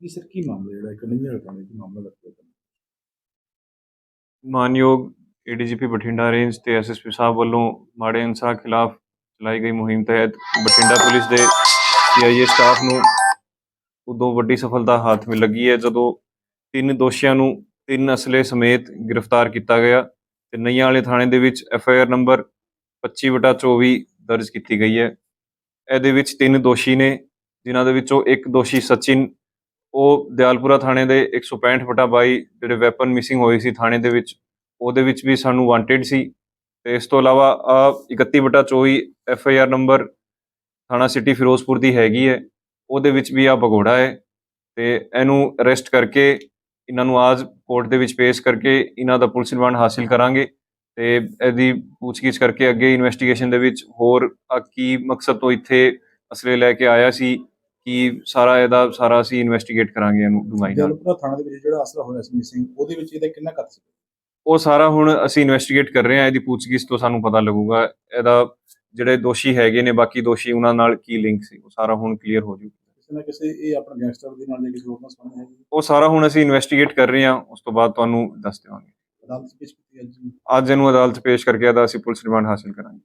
ਜੀ ਸਰ, ਕੀ ਮਾਮਲਾ ਜਿਹੜਾ ਇੱਕ ਨਹੀਂ ਹੜਕਾਂ ਕੀ ਮਾਮਲਾ ਲੱਗਦਾ ਹੈ ਮਾਨਯੋਗ ਏਡੀਜੀਪੀ ਬਠਿੰਡਾ ਰੇਂਜ ਤੇ ਐਸਐਸਪੀ ਸਾਹਿਬ ਵੱਲੋਂ ਮਾੜੇ ਇਨਸਾਫ਼ ਖਿਲਾਫ ਚਲਾਈ ਗਈ ਮੁਹਿੰਮ ਤਹਿਤ ਬਠਿੰਡਾ ਪੁਲਿਸ ਦੇ ਸੀਆਈਏ ਸਟਾਫ ਨੂੰ ਉਦੋਂ ਵੱਡੀ ਸਫਲਤਾ ਹੱਥ ਵਿੱਚ ਲੱਗੀ ਹੈ, ਜਦੋਂ ਤਿੰਨ ਦੋਸ਼ੀਆਂ ਨੂੰ ਤਿੰਨ ਅਸਲੇ ਸਮੇਤ ਗ੍ਰਿਫਤਾਰ ਕੀਤਾ ਗਿਆ ਤੇ ਨਈਆਂ ਵਾਲੇ ਥਾਣੇ ਦੇ ਵਿੱਚ ਐਫ ਆਈ ਆਰ ਨੰਬਰ 25/24 ਦਰਜ ਕੀਤੀ ਗਈ ਹੈ। ਇਹਦੇ ਵਿੱਚ ਤਿੰਨ ਦੋਸ਼ੀ ਨੇ, ਜਿਨ੍ਹਾਂ ਦੇ ਵਿੱਚੋਂ ਇੱਕ ਦੋਸ਼ੀ ਸਚਿਨ, ਉਹ ਦਿਆਲਪੁਰਾ ਥਾਣੇ ਦੇ 165/22 ਜਿਹੜੇ ਵੈਪਨ ਮਿਸਿੰਗ ਹੋਏ ਸੀ ਥਾਣੇ ਦੇ ਵਿੱਚ, ਉਹਦੇ ਵਿੱਚ ਵੀ ਸਾਨੂੰ ਵਾਂਟਡ ਸੀ ਤੇ ਇਸ ਤੋਂ ਇਲਾਵਾ ਆ 31/24 ਐਫ ਆਈ ਆਰ ਨੰਬਰ ਥਾਣਾ ਸਿਟੀ ਫਿਰੋਜ਼ਪੁਰ ਦੀ ਹੈਗੀ ਹੈ, ਉਹਦੇ ਵਿੱਚ ਵੀ ਆ ਭਗੌੜਾ ਹੈ ਤੇ ਇਹਨੂੰ ਅਰੈਸਟ ਕਰਕੇ ਇਹਨਾਂ ਨੂੰ ਆਜ ਕੋਰਟ ਦੇ ਵਿੱਚ ਪੇਸ਼ ਕਰਕੇ ਇਹਨਾਂ ਦਾ ਪੁਲਿਸ ਰਿਮਾਂਡ ਹਾਸਿਲ ਕਰਾਂਗੇ ਤੇ ਇਹਦੀ ਪੁੱਛਗਿੱਛ ਕਰਕੇ ਅੱਗੇ ਇਨਵੈਸਟੀਗੇਸ਼ਨ ਦੇ ਵਿੱਚ ਹੋਰ ਆ ਕੀ ਮਕਸਦ ਤੋਂ ਇੱਥੇ ਅਸਲੇ ਲੈ ਕੇ ਆਇਆ ਸੀ ਕਿ ਸਾਰਾ ਇਹਦਾ ਸਾਰਾ ਅਸੀਂ ਇਨਵੈਸਟੀਗੇਟ ਕਰਾਂਗੇ ਇਹਨੂੰ ਡੂੰਘਾਈ ਨਾਲ। ਜਲਪੁਰਾ ਥਾਣਾ ਦੇ ਵਿੱਚ ਜਿਹੜਾ ਅਸਲਾ ਹੋਇਆ ਸੀ ਮਿਸਿੰਗ ਉਹਦੇ ਵਿੱਚ ਇਹਦਾ ਕਿੰਨਾ ਕੱਟ ਸੀ? ਉਹ ਸਾਰਾ ਹੁਣ ਅਸੀਂ ਇਨਵੈਸਟੀਗੇਟ ਕਰ ਰਹੇ ਹਾਂ ਇਹਦੀ ਪੁੱਛਗਿੱਛ ਤੋਂ ਸਾਨੂੰ ਪਤਾ ਲੱਗੂਗਾ ਇਹਦਾ ਜਿਹੜੇ ਦੋਸ਼ੀ ਹੈਗੇ ਨੇ ਬਾਕੀ ਦੋਸ਼ੀ ਉਹਨਾਂ ਨਾਲ ਕੀ ਲਿੰਕ ਸੀ ਉਹ ਸਾਰਾ ਹੁਣ ਕਲੀਅਰ ਹੋ ਜੂ। ਕਿਸੇ ਨਾ ਕਿਸੇ ਇਹ ਆਪਣਾ ਗੈਂਗਸਟਰ ਦੇ ਨਾਲ ਜਾਂ ਕਿਸੇ ਹੋਰ ਨਾਲ ਸੰਬੰਧ ਹੈ ਉਹ ਸਾਰਾ ਹੁਣ ਅਸੀਂ ਇਨਵੈਸਟੀਗੇਟ ਕਰ ਰਹੇ ਹਾਂ ਉਸ ਤੋਂ ਬਾਅਦ ਤੁਹਾਨੂੰ ਦੱਸ ਦੇਵਾਂਗੇ। ਅਦਾਲਤ ਵਿੱਚ ਪੇਸ਼ ਕੀਤੀ ਅੱਜ ਅੱਜ ਇਹਨੂੰ ਅਦਾਲਤ ਪੇਸ਼ ਕਰਕੇ ਅਸੀਂ ਪੁਲਿਸ ਰਿਮਾਂਡ ਹਾਸਿਲ ਕਰਾਂਗੇ।